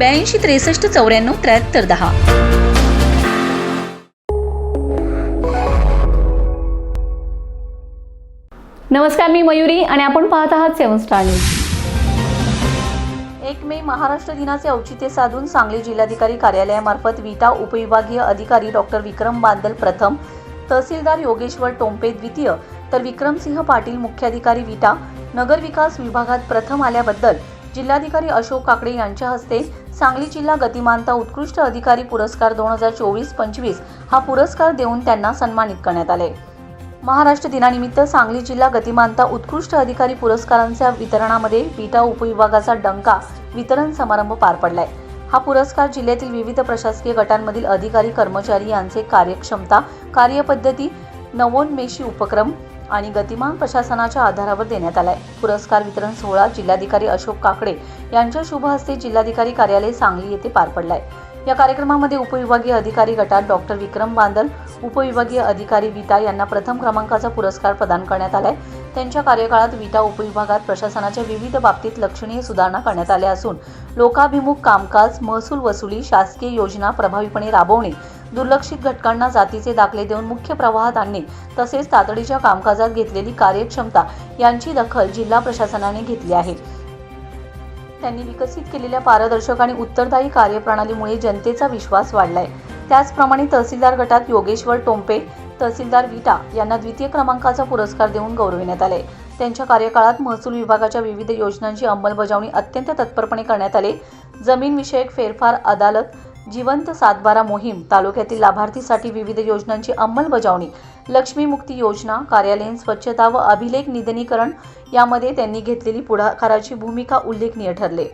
ब्याऐंशी त्रेसष्ट चौऱ्याण्णव त्र्याहत्तर दहा. नमस्कार मी मयुरी आणि आपण पाहत आहात सेवन स्टार न्यूज. एक मे महाराष्ट्र दिनाचे औचित्य साधून सांगली जिल्हाधिकारी कार्यालयामार्फत विटा उपविभागीय अधिकारी डॉक्टर विक्रम बांदल प्रथम तहसीलदार योगेश्वर टोंपे द्वितीय तर विक्रमसिंह पाटील मुख्याधिकारी विटा नगरविकास विभागात प्रथम आल्याबद्दल जिल्हाधिकारी अशोक काकडे यांच्या हस्ते सांगली जिल्हा गतिमानता उत्कृष्ट अधिकारी पुरस्कार दोन हजार चोवीस पंचवीस हा पुरस्कार देऊन त्यांना सन्मानित करण्यात आले. महाराष्ट्र दिनानिमित्त सांगली जिल्हा गतिमानता उत्कृष्ट अधिकारी पुरस्कारांच्या वितरणामध्ये विटा उपविभागाचा डंका वितरण समारंभ पार पडलाय. हा पुरस्कार जिल्ह्यातील विविध प्रशासकीय गटांमधील अधिकारी कर्मचारी यांचे कार्यक्षमता कार्यपद्धती नवोन्मेषी उपक्रम आणि गतिमान प्रशासनाच्या आधारावर देण्यात आलाय. पुरस्कार वितरण सोहळा जिल्हाधिकारी अशोक काकडे यांच्या शुभ हस्ते जिल्हाधिकारी कार्यालय सांगली येथे पार पडलाय. या कार्यक्रमामध्ये उपविभागीय अधिकारी गटात डॉक्टर विक्रम बांदल उपविभागीय अधिकारी विटा यांना प्रथम क्रमांकाचा पुरस्कार प्रदान करण्यात आलाय. त्यांच्या कार्यकाळात विटा उपविभागात प्रशासनाच्या विविध बाबतीत लक्षणीय सुधारणा करण्यात आल्या असून लोकाभिमुख कामकाज महसूल वसुली शासकीय योजना प्रभावीपणे राबवणे दुर्लक्षित घटकांना जातीचे दाखले देऊन मुख्य प्रवाहात आणणे तसेच तातडीच्या कामकाजात घेतलेली कार्यक्षमता यांची दखल जिल्हा प्रशासनाने घेतली आहे. त्यांनी विकसित केलेल्या पारदर्शक आणि उत्तरदायी कार्यप्रणालीमुळे जनतेचा विश्वास वाढलाय. त्याचप्रमाणे तहसीलदार गटात योगेश्वर टोंपे तहसीलदार विटा यांना द्वितीय क्रमांकाचा पुरस्कार देऊन गौरविण्यात आले. त्यांच्या कार्यकाळात महसूल विभागाच्या विविध योजनांची अंमलबजावणी अत्यंत तत्परपणे करण्यात आले. जमीन विषयक फेरफार अदालत जिवंत सातबारा मोहीम तालुक्यातील लाभार्थीसाठी विविध योजनांची अंमलबजावणी लक्ष्मी मुक्ती योजना कार्यालयीन स्वच्छता व अभिलेख निधनीकरण यामध्ये त्यांनी घेतलेली पुढाकाराची भूमिका उल्लेखनीय ठरले.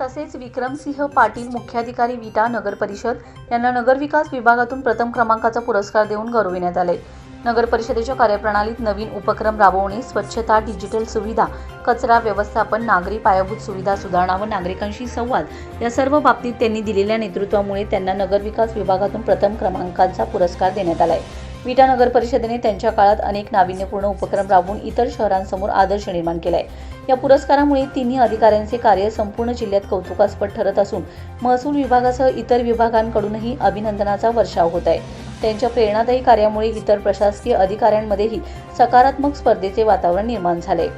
तसेच विक्रमसिंह पाटील मुख्याधिकारी विटा नगर परिषद यांना नगरविकास विभागातून प्रथम क्रमांकाचा पुरस्कार देऊन गौरविण्यात आले. नगर परिषदेच्या कार्यप्रणालीत नवीन उपक्रम राबवणे स्वच्छता डिजिटल सुविधा कचरा व्यवस्थापन नागरी पायाभूत सुविधा सुधारणा व नागरिकांशी संवाद या सर्व बाबतीत त्यांनी दिलेल्या नेतृत्वामुळे त्यांना नगरविकास विभागातून प्रथम क्रमांकाचा पुरस्कार देण्यात आलाय. विटा नगर परिषदेने त्यांच्या काळात अनेक नाविन्यपूर्ण उपक्रम राबवून इतर शहरांसमोर आदर्श निर्माण केलाय. या पुरस्कारामुळे तिन्ही अधिकाऱ्यांचे कार्य संपूर्ण जिल्ह्यात कौतुकास्पद ठरत असून महसूल विभागासह इतर विभागांकडूनही अभिनंदनाचा वर्षाव होत आहे. त्यांच्या प्रेरणादायी कार्यामुळे इतर प्रशासकीय अधिकाऱ्यांमध्येही सकारात्मक स्पर्धेचे वातावरण निर्माण झाले.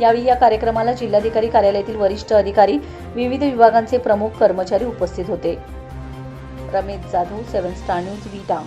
यावेळी या कार्यक्रमाला जिल्हाधिकारी कार्यालयातील वरिष्ठ अधिकारी विविध विभागांचे प्रमुख कर्मचारी उपस्थित होते. Ramesh Jadhav seven star news Vita.